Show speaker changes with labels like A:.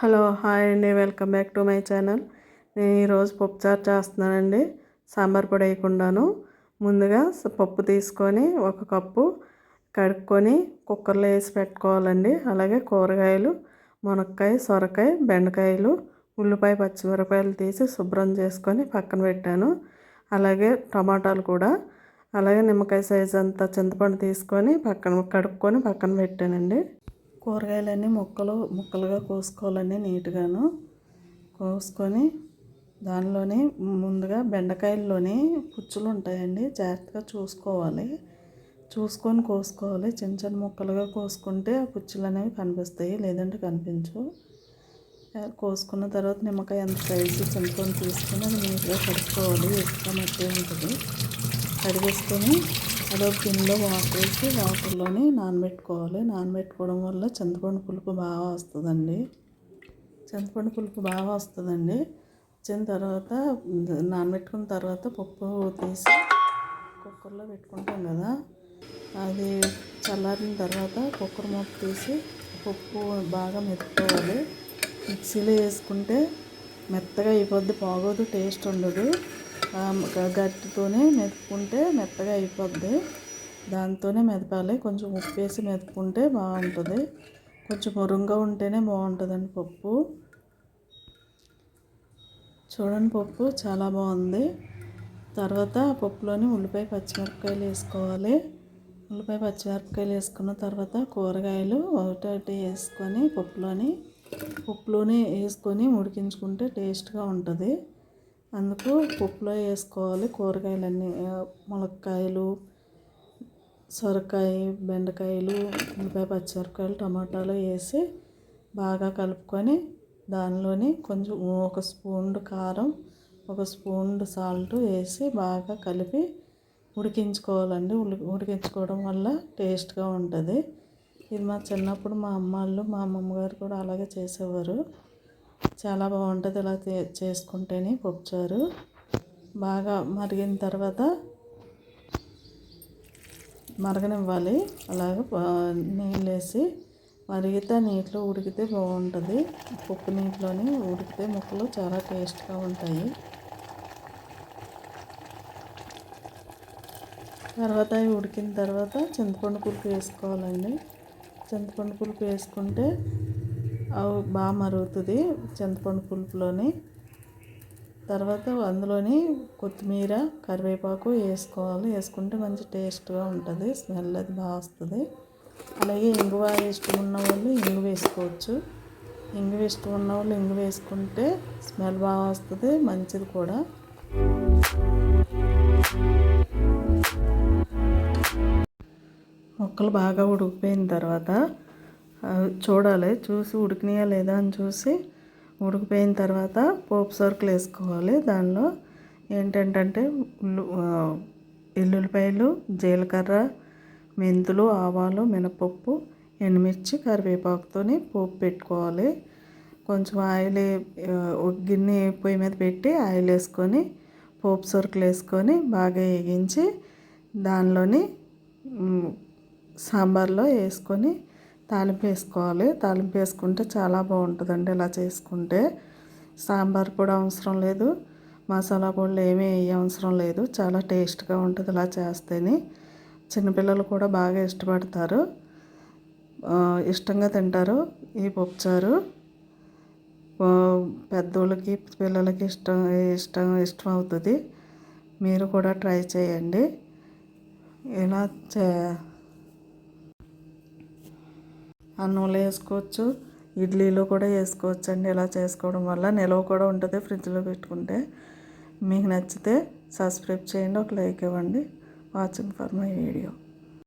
A: Hello hi అండి. Welcome back to my channel. నేను ఈరోజు పప్పు చారు చేస్తున్నానండి. సాంబార్ పొడి వేయకుండాను. ముందుగా పప్పు తీసుకొని ఒక కప్పు కడుక్కొని కుక్కర్లో వేసి పెట్టుకోవాలండి. అలాగే కూరగాయలు మునక్కాయ సొరకాయ బెండకాయలు ఉల్లిపాయ పచ్చిమిరపాయలు తీసి శుభ్రం చేసుకొని పక్కన పెట్టాను. అలాగే టమాటాలు కూడా. అలాగే నిమ్మకాయ సైజ్ అంతా చింతపండు తీసుకొని పక్కన కడుక్కొని పక్కన పెట్టానండి. కూరగాయలన్నీ ముక్కలు ముక్కలుగా కోసుకోవాలండి నీట్గాను. కోసుకొని దానిలోని ముందుగా బెండకాయల్లోని పుచ్చులు ఉంటాయండి జాగ్రత్తగా చూసుకోవాలి. చూసుకొని కోసుకోవాలి. చిన్న చిన్న ముక్కలుగా కోసుకుంటే ఆ పుచ్చులు అనేవి కనిపిస్తాయి లేదంటే కనిపించు కోసుకున్న తర్వాత నిమ్మకాయ ఎంత సైజు చింతకొని తీసుకొని అది నీట్గా కడుక్కోవాలి. ఎక్కువ మట్టి ఉంటుంది కడిగేసుకొని అదో గిన్నెలో వాటర్ వేసి వాటర్లోని నానబెట్టుకోవాలి. నానబెట్టుకోవడం వల్ల చింతపండు పులుపు బాగా వస్తుందండి. చింతపండు పులుపు బాగా వస్తుందండి. వచ్చిన తర్వాత నానబెట్టుకున్న తర్వాత పప్పు తీసి కుక్కర్లో పెట్టుకుంటాం కదా. అది చల్లారిన తర్వాత కుక్కర్ మూత తీసి పప్పు బాగా మెత్తుకోవాలి. మిక్సీలో వేసుకుంటే మెత్తగా అయిపోద్ది బాగోదు టేస్ట్ ఉండదు. గట్టితోనే మెతుకుంటే మెత్తగా అయిపోద్ది. దాంతోనే మెదపాలి. కొంచెం ఉప్పు వేసి మెతుకుంటే బాగుంటుంది. కొంచెం మురుంగా ఉంటేనే బాగుంటుందండి పప్పు. చూడండి పప్పు చాలా బాగుంది. తర్వాత పప్పులోని ఉల్లిపాయ పచ్చిమిరపకాయలు వేసుకోవాలి. ఉల్లిపాయ పచ్చిమిరపకాయలు వేసుకున్న తర్వాత కూరగాయలు ఒకటి వేసుకొని పప్పులోని పప్పులోనే వేసుకొని ఉడికించుకుంటే టేస్ట్గా ఉంటుంది. అందుకు పప్పులో వేసుకోవాలి. కూరగాయలన్నీ ములక్కాయలు సొరకాయ బెండకాయలు ఉల్లిపాయ పచ్చిమిరపకాయలు టమాటాలు వేసి బాగా కలుపుకొని దానిలోని కొంచెం ఒక స్పూన్ కారం ఒక స్పూన్ సాల్ట్ వేసి బాగా కలిపి ఉడికించుకోవాలండి. ఉడికించుకోవడం వల్ల టేస్ట్గా ఉంటుంది. ఇది మా చిన్నప్పుడు మా అమ్మ వాళ్ళు మా అమ్మమ్మ గారు కూడా అలాగే చేసేవారు. చాలా బాగుంటుంది ఇలా చేసుకుంటేనే పప్పుచారు. బాగా మరిగిన తర్వాత మరగనివ్వాలి. అలాగే నీళ్ళు వేసి మరిగితే నీటిలో ఉడికితే బాగుంటుంది. పప్పు నీటిలోని ఉడికితే ముక్కలు చాలా టేస్ట్గా ఉంటాయి. తర్వాత అవి ఉడికిన తర్వాత చింతపండు పులుపు వేసుకోవాలండి. చింతపండు పులుపు వేసుకుంటే బాగా మరుగుతుంది చింతపండు పులుపులోని. తర్వాత అందులోని కొత్తిమీర కరివేపాకు వేసుకోవాలి. వేసుకుంటే మంచి టేస్ట్గా ఉంటుంది. స్మెల్ అది బాగా వస్తుంది. అలాగే ఇంగువ ఇష్టం ఉన్న వాళ్ళు ఇంగు వేసుకోవచ్చు. ఇంగు ఇష్టం ఉన్న వాళ్ళు ఇంగు వేసుకుంటే స్మెల్ బాగా వస్తుంది. మంచిది కూడా. మొక్కలు బాగా ఉడికిపోయిన తర్వాత చూడాలి. చూసి ఉడికినాయా లేదా అని చూసి ఉడికిపోయిన తర్వాత పోపు సరుకులు వేసుకోవాలి. దానిలో ఏంటంటే ఉల్లు ఎల్లుల్లిపాయలు జీలకర్ర మెంతులు ఆవాలు మినపప్పు ఎండుమిర్చి కరివేపాకుతోని పోపు పెట్టుకోవాలి. కొంచెం ఆయిల్ ఒక గిన్నె పొయ్యి మీద పెట్టి ఆయిల్ వేసుకొని పోపు సరుకులు వేసుకొని బాగా వేగించి దానిలోని సాంబార్లో వేసుకొని తాలింపు వేసుకోవాలి. తాలింపు వేసుకుంటే చాలా బాగుంటుందండి ఇలా చేసుకుంటే. సాంబార్ కూడా అవసరం లేదు. మసాలా పొడులు ఏమీ అవసరం లేదు. చాలా టేస్ట్గా ఉంటుంది ఇలా చేస్తేనే. చిన్నపిల్లలు కూడా బాగా ఇష్టపడతారు. ఇష్టంగా తింటారు. ఈ పప్పుచారు. పెద్దోళ్ళకి పిల్లలకి ఇష్టం ఇష్టం ఇష్టం అవుతుంది. మీరు కూడా ట్రై చేయండి. ఇలా చే అన్నంలో వేసుకోవచ్చు ఇడ్లీలో కూడా వేసుకోవచ్చు అండి ఇలా చేసుకోవడం వల్ల నిలవ కూడా ఉంటుంది ఫ్రిడ్జ్లో పెట్టుకుంటే. మీకు నచ్చితే సబ్స్క్రైబ్ చేయండి ఒక లైక్ ఇవ్వండి. Watching for my video.